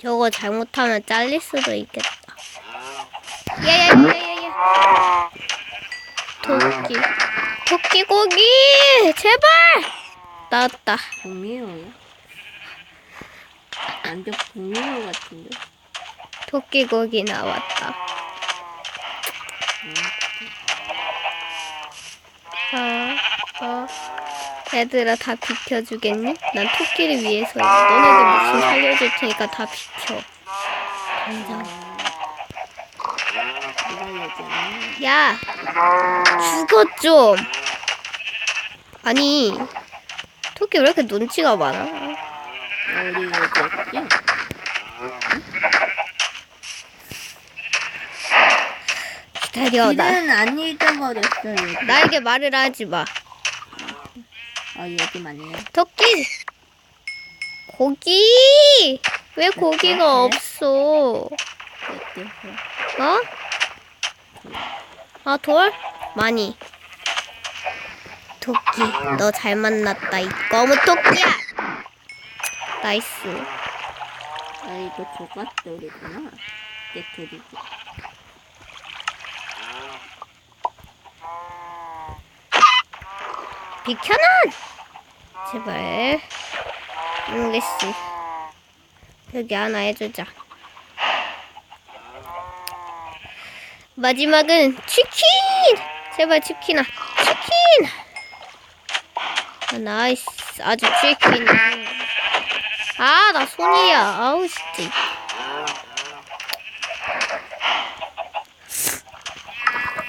저거 잘못하면 잘릴 수도 있겠다. 야야야야야. 토끼. 토끼 고기! 제발! 나왔다. 동미호야? 완전 동미호 같은데? 토끼 고기 나왔다. 어, 어. 얘들아 다 비켜주겠니? 난 토끼를 위해서야. 너네들 목숨 살려줄 테니까 다 비켜. 당장. 야! 죽어 좀! 아니, 토끼 왜 이렇게 눈치가 많아? 어디 어디 기다려, 나. 길은 안 잊어버렸어 여기. 나에게 말을 하지 마. 어 여기 맞네. 토끼! 고기! 왜 고기가 없어? 어때서? 어? 아, 돌? 많이. 토끼, 너 잘 만났다. 이 검은 토끼야! 나이스. 아 이거 조각돌이구나. 깨트리기. 비켜놔! 제발. 용기씨. 여기 하나 해주자. 마지막은 치킨! 제발 치킨아. 치킨! 아, 나이스. 아주 치킨. 아, 나 손이야. 아우, 진짜.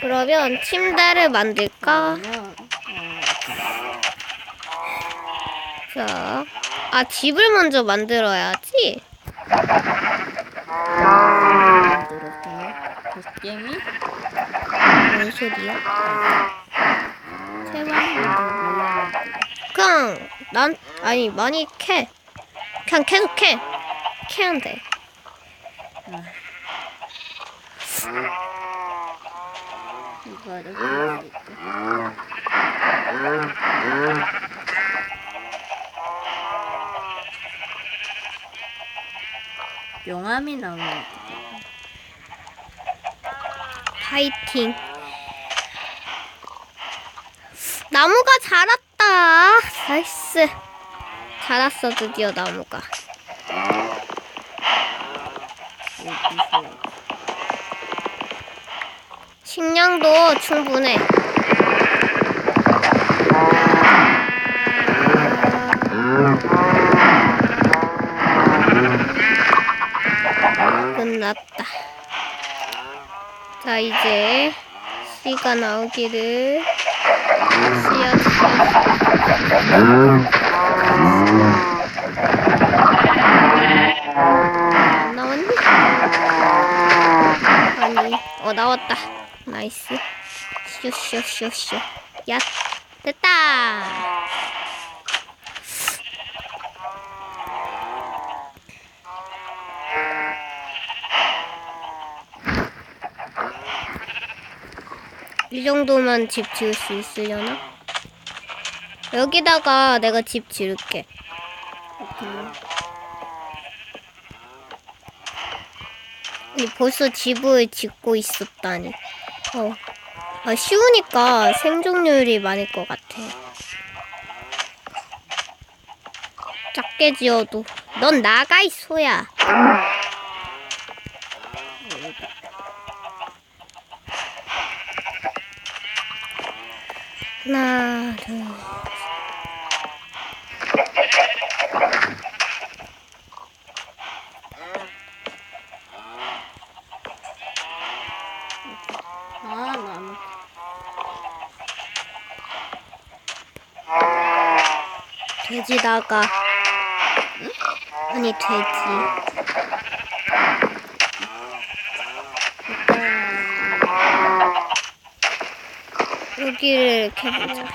그러면 침대를 만들까? 자, 아 집을 먼저 만들어야지. 만들었어요. 도깨미? 뭔 소리야? 제발. 그냥 난 아니 많이 캐. 그냥 계속 캐. 캐면 돼. 이거를 용암이 같아. 파이팅. 나무가 자랐다. 나이스. 자랐어 드디어 나무가. 식량도 충분해. 끝났다. 자, 이제 씨가 나오기를 씨앗 안 나왔니? 아니, 어 나왔다. 나이스. 쇼쇼쇼쇼. 야, 됐다. 이 정도면 집 지을 수 있으려나? 여기다가 내가 집 지을게. 아니, 벌써 집을 짓고 있었다니. 어. 아, 쉬우니까 생존율이 많을 것 같아. 작게 지어도. 넌 나가, 이 소야. 돼지 나가. 아니, 돼지. 여기를 이렇게 보자.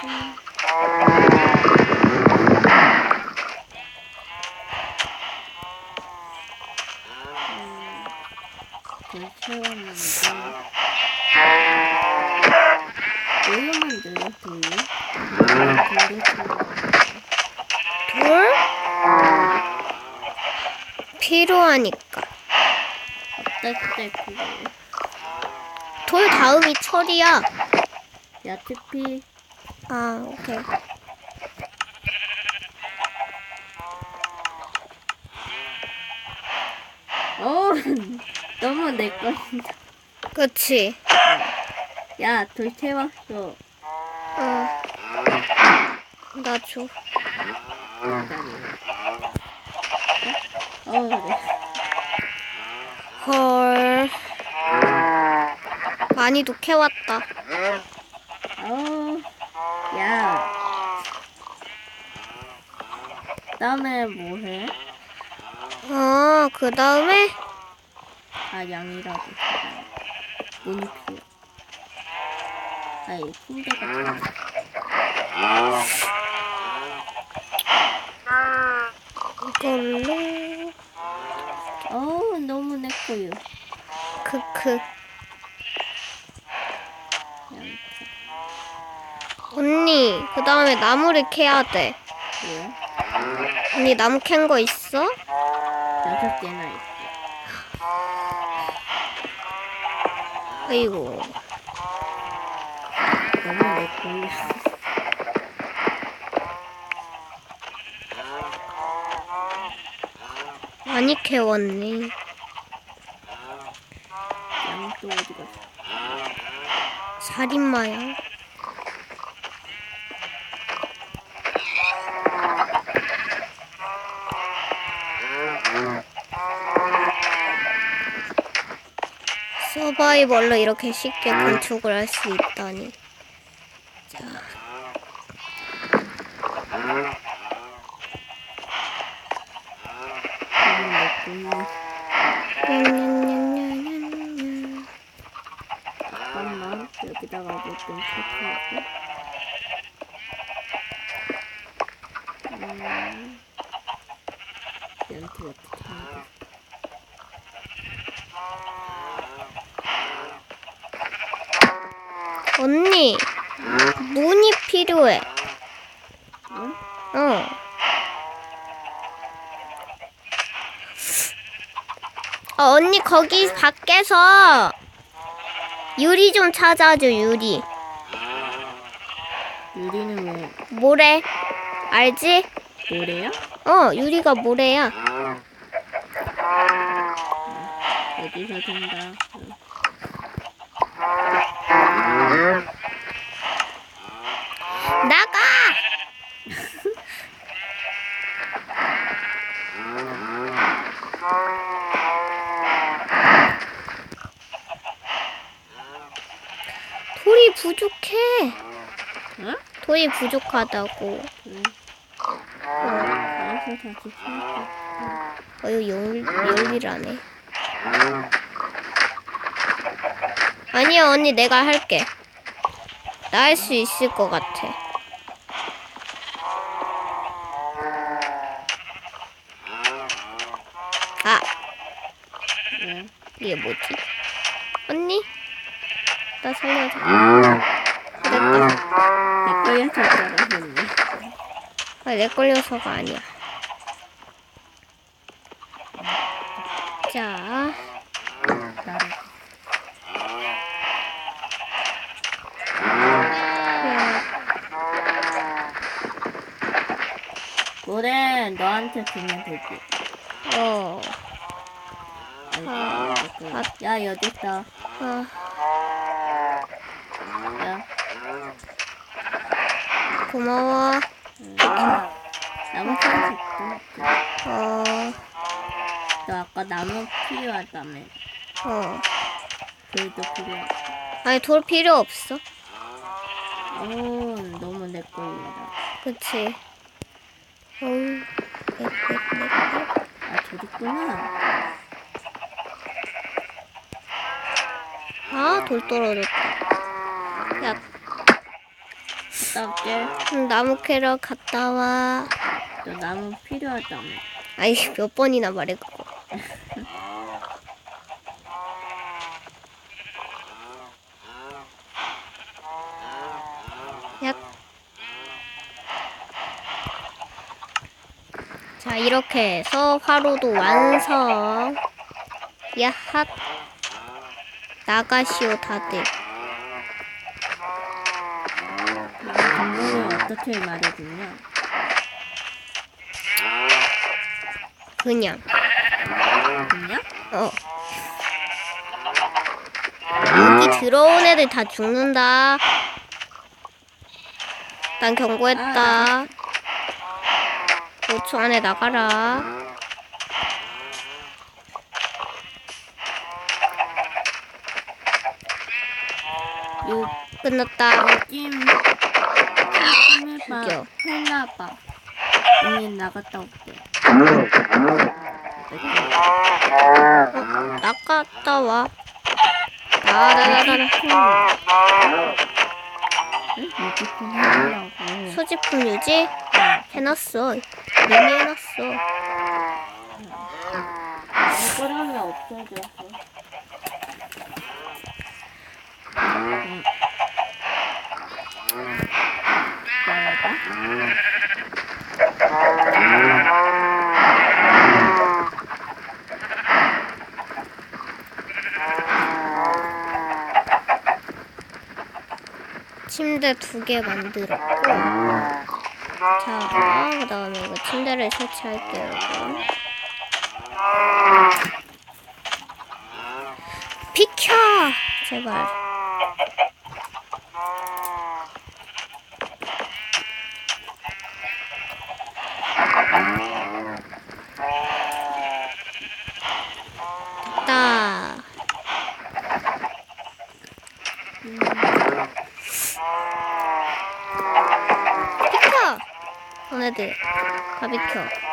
그 채웠는데 뭘로 만들어 돌로? 돌로 채워. 돌? 필요하니까. 어떨 그거. 돌 다음이 철이야. 야, TP. 아, 오케이. 어, 너무 내 거인다. 그치. 야, 돌 채웠어. 어. 나 줘. 어, 그래. 헐. 많이도 캐왔다. 어, 야. 다음에 뭐 해? 어, 그 다음에, 아, 양이라고. 필요. 아이, 붕대가 필요. 이걸로, 어우, 너무 내 거요. 크크. 양파. 언니, 그 다음에 나무를 캐야 돼. 왜? 언니 나무 캔 거 있어? 여섯 개나 있어. 아이고. 너무 내 거요. 많이 캐왔네. 양또 어디 갔어? 살인마야. 서바이벌로 이렇게 쉽게 건축을 할 수 있다니. 자, 너무 내 거요. 냐냐냐냐냐냐. 잠깐만, 여기다가 뭐좀 체크하고. 음, 연트 어떻게 하는? 언니, 문이 필요해. 응? 어. 어, 언니 거기 밖에서 유리 좀 찾아줘 유리. 유리는 왜 모래 알지? 모래야? 어 유리가 모래야. 어디서 된다. 응. 나가. 돌이 부족해. 응? 돌이 부족하다고. 응. 어. 어 이거 열, 열일하네. 아니야 언니 내가 할게. 나 할 수 있을 것 같아. 아 왜? 이게 뭐지? 언니? 나 살려줘. 됐다. 내 거야 졌잖아, 했네. 아, 내 걸려서가 아니야. 자, 모래 너한테 주면 되지. 어, 아, 내 거야. 야, 여기 있다. 아, 야. 고마워. 응. 나무 하나씩 있다. 어, 너 아까 나무 필요하다며. 어. 돌도 필요하다. 아니, 돌 필요 없어. 오, 너무 내 거야. 그치? 어우, 네. 아, 저기 있구나. 아, 돌 떨어졌다. 야, 갔다 올게. 음, 나무 캐러 갔다 와. 너 나무 필요하다며. 아이, 몇 번이나 말해, 그거. 야. 자, 이렇게 해서 화로도 완성. 야핫. 나가시오 다들. 어떻게 말해주냐? 그냥. 그냥? 어. 여기 들어온 애들 다 죽는다. 난 경고했다. 5초 안에 나가라. 요 끝났다. 찜. 찜 해봐. 웃겨. 해놔봐. 언니 나갔다 올게. 어, 나갔다 와. 아, 나나나나. 응? 유지품 해달라고. 소지품 유지 해놨어. 이미 해놨어. 이거라면 없어졌어. 나가? 침대 두 개 만들었고. 자, 그 다음에 이거 침대를 설치할게요, 여러분. 비켜! 제발. 됐다. 비켜! 너네들 다 비켜.